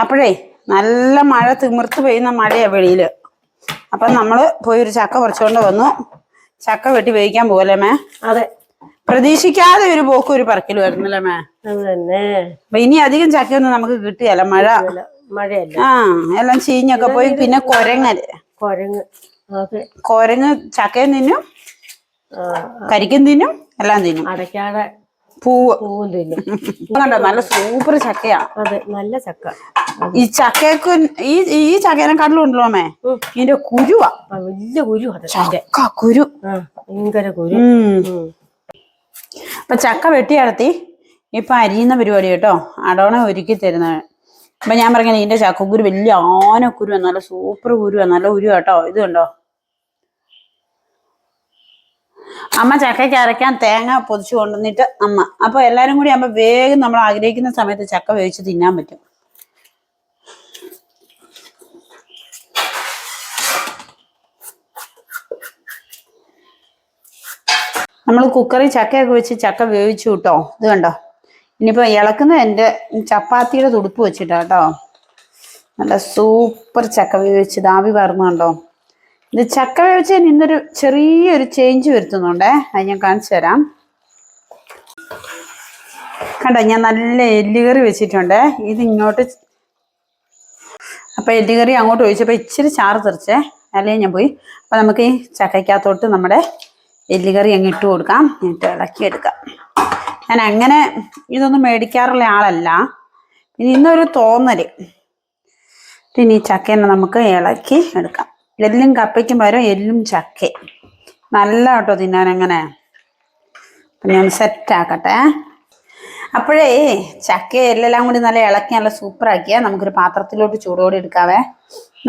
അപ്പോഴേ നല്ല മഴ തിമിർത്ത് പെയ്യുന്ന മഴയാണ് വെളിയിൽ അപ്പം നമ്മൾ പോയി ഒരു ചക്ക പറിച്ചുകൊണ്ട് വന്നു. ചക്ക വെട്ടി വേവിക്കാൻ പോകല്ലേ മേ? അതെ. പ്രതീക്ഷിക്കാതെ ഒരു പോക്കും ഒരു പറക്കലും ആയിരുന്നല്ലേ മേ? തന്നെ അപ്പൊ ഇനി അധികം ചക്കയൊന്നും നമുക്ക് കിട്ടിയല്ല. മഴ മഴയല്ല. ആ എല്ലാം ചീഞ്ഞൊക്കെ പോയി. പിന്നെ കൊരങ്ങൽ കൊരങ്ങ്. കൊരങ്ങ്. ചക്കയും തിന്നും. കരിക്കും തിന്നും എല്ലാം തിന്നും. അടയ്ക്കാതെ പൂവ് കണ്ടോ? നല്ല സൂപ്പർ ചക്കയാ. അതെ നല്ല ചക്ക. ഈ ചക്കക്ക് ഈ ഈ ചക്കേനെക്കാട്ടിലും ഉണ്ടല്ലോ അമ്മേ. ഇതിന്റെ കുരുവാ. വലിയ കുരു ചക്ക കുരു. ഭയങ്കര കുരു. അപ്പൊ ചക്ക വെട്ടിയടത്തി ഇപ്പൊ അരിയുന്ന പരിപാടി കേട്ടോ. അടവണ ഒരുക്കി തരുന്നത് അപ്പൊ ഞാൻ പറഞ്ഞ ഇതിന്റെ ചക്കക്കുരു വലിയ ആനക്കുരു നല്ല സൂപ്പർ കുരുവാ. നല്ല കുരു കേട്ടോ. ഇത് കണ്ടോ? അമ്മ ചക്കയ്ക്ക് അരയ്ക്കാൻ തേങ്ങ പൊതിച്ചു കൊണ്ടുവന്നിട്ട് അമ്മ. അപ്പൊ എല്ലാരും കൂടി ആകുമ്പോ വേഗം നമ്മൾ ആഗ്രഹിക്കുന്ന സമയത്ത് ചക്ക വേവിച്ച് തിന്നാൻ പറ്റും. നമ്മൾ കുക്കറിൽ ചക്കയൊക്കെ വെച്ച് ചക്ക വേവിച്ചു കിട്ടോ. ഇത് കണ്ടോ? ഇനിയിപ്പോ ഇളക്കുന്ന എന്റെ ചപ്പാത്തിയുടെ തുടുപ്പ് വെച്ചിട്ടാ കേട്ടോ. നല്ല സൂപ്പർ ചക്ക വേവിച്ച് ദാവി പറന്നു കണ്ടോ? ഇത് ചക്ക വേവിച്ചതിന് ഇന്നൊരു ചെറിയൊരു ചേഞ്ച് വരുത്തുന്നുണ്ടേ. അത് ഞാൻ കാണിച്ചു തരാം. കണ്ടോ ഞാൻ നല്ല എല്ലുകറി വെച്ചിട്ടുണ്ട്. ഇത് ഇങ്ങോട്ട് അപ്പൊ എല്ലുകറി അങ്ങോട്ട് ഒഴിച്ചപ്പോൾ ഇച്ചിരി ചാറ് തെറിച്ചേ. അല്ലേ ഞാൻ പോയി. അപ്പൊ നമുക്ക് ഈ ചക്കയ്ക്കകത്തോട്ട് നമ്മുടെ എല്ലുകറി അങ്ങ് ഇട്ട് കൊടുക്കാം. എന്നിട്ട് ഇളക്കി എടുക്കാം ഞാൻ അങ്ങനെ ഇതൊന്നും മേടിക്കാറുള്ള ആളല്ല. പിന്നെ ഇന്നൊരു തോന്നൽ. പിന്നെ ഈ ചക്കേനെ നമുക്ക് ഇളക്കി എടുക്കാം. എല്ലും കപ്പയ്ക്കും പകരം എല്ലും ചക്ക നല്ല കേട്ടോ തിന്നാൻ അപ്പം ഞാൻ സെറ്റ് ആക്കട്ടെ അപ്പോഴേ ചക്ക എല്ലാം കൂടി നല്ല ഇളക്കി നല്ല സൂപ്പർ ആക്കിയാൽ നമുക്കൊരു പാത്രത്തിലോട്ട് ചൂടോടെ എടുക്കാവേ.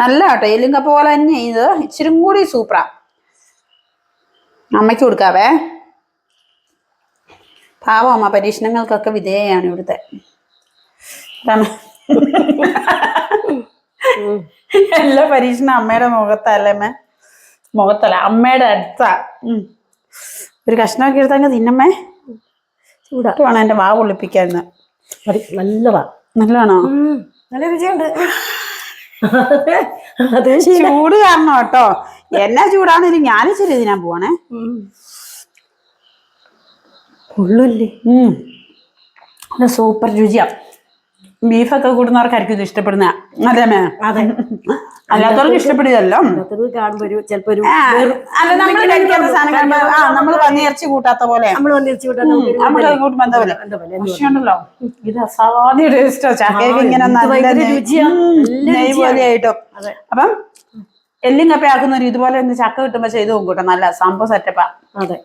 നല്ല കേട്ടോ എല്ലും കപ്പ പോലെ തന്നെ ഇത് ഇച്ചിരി കൂടി സൂപ്പറാ. അമ്മയ്ക്ക് കൊടുക്കാവേ. പാവം അമ്മ പരീക്ഷണങ്ങൾക്കൊക്കെ വിധേയാണ് ഇവിടുത്തെ. എല്ലാ പരീക്ഷണം അമ്മയുടെ മുഖത്തല്ലേ അമ്മ മുഖത്തല്ല അമ്മയുടെ അടുത്താ. ഒരു കഷ്ണമൊക്കെ എടുത്തങ്ങ് തിന്നമ്മേ. ചൂടാ. വേണം എന്റെ വാ പൊള്ളിപ്പിക്കാൻ മതി നല്ലതാ നല്ലതാണോ. നല്ല രുചിയുണ്ട്. ചൂട് കാരണം കേട്ടോ. എന്നാ ചൂടാണെങ്കിലും ഞാൻ ചെറിയ ഇതിനാ പോവാണേ. ഉള്ളൂല്ലേ. നല്ല സൂപ്പർ രുചിയാ. ബീഫൊക്കെ കൂടുന്നവർക്കായിരിക്കും ഇത് ഇഷ്ടപ്പെടുന്ന അതെ മേ? അതെ. അല്ലാത്തവർക്ക് ഇഷ്ടപ്പെടുകയല്ലോ. കാണുമ്പോ ഒരു ചിലപ്പോ നമ്മൾ പന്നിയിറച്ചി കൂട്ടാത്ത പോലെ. നമ്മൾ ബന്ധമില്ല പക്ഷേ ഇത് അസാധ്യ ടേസ്റ്റോ ചക്കയൊക്കെ ഇങ്ങനെ നല്ല നെയ്-. പോലെ ആയിട്ടും. അപ്പം എല്ലും കപ്പ ഒരു ഇതുപോലെ ഒന്ന് ചക്ക കിട്ടുമ്പോ ചെയ്തു നോക്കൂട്ടോ നല്ല സംഭവം സെറ്റപ്പാ അതെ.